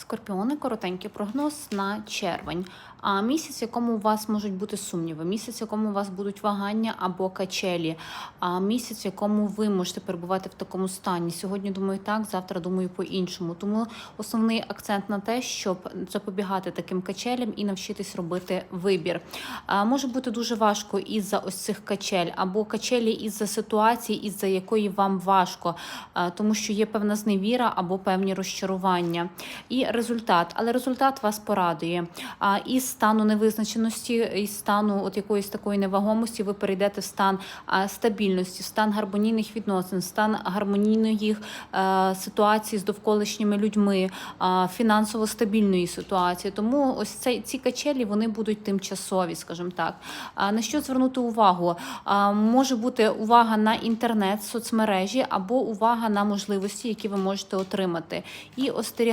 Скорпіони, коротенький прогноз на червень. А місяць, в якому у вас можуть бути сумніви, місяць, в якому у вас будуть вагання або качелі, а місяць, в якому ви можете перебувати в такому стані. Сьогодні думаю так, завтра думаю по-іншому. Тому основний акцент на те, щоб запобігати таким качелям і навчитись робити вибір. А, може бути дуже важко із-за ось цих качель, або качелі із-за ситуації, із-за якої вам важко, тому що є певна зневіра або певні розчарування. І результат, але результат вас порадує. А із стану невизначеності, із стану от якоїсь такої невагомості, ви перейдете в стан стабільності, в стан гармонійних відносин, в стан гармонійної е, ситуації з довколишніми людьми, фінансово стабільної ситуації. Тому ось цей ці качелі вони будуть тимчасові, скажімо так. На що звернути увагу? Може бути увага на інтернет, соцмережі або увага на можливості, які ви можете отримати, і остерігати.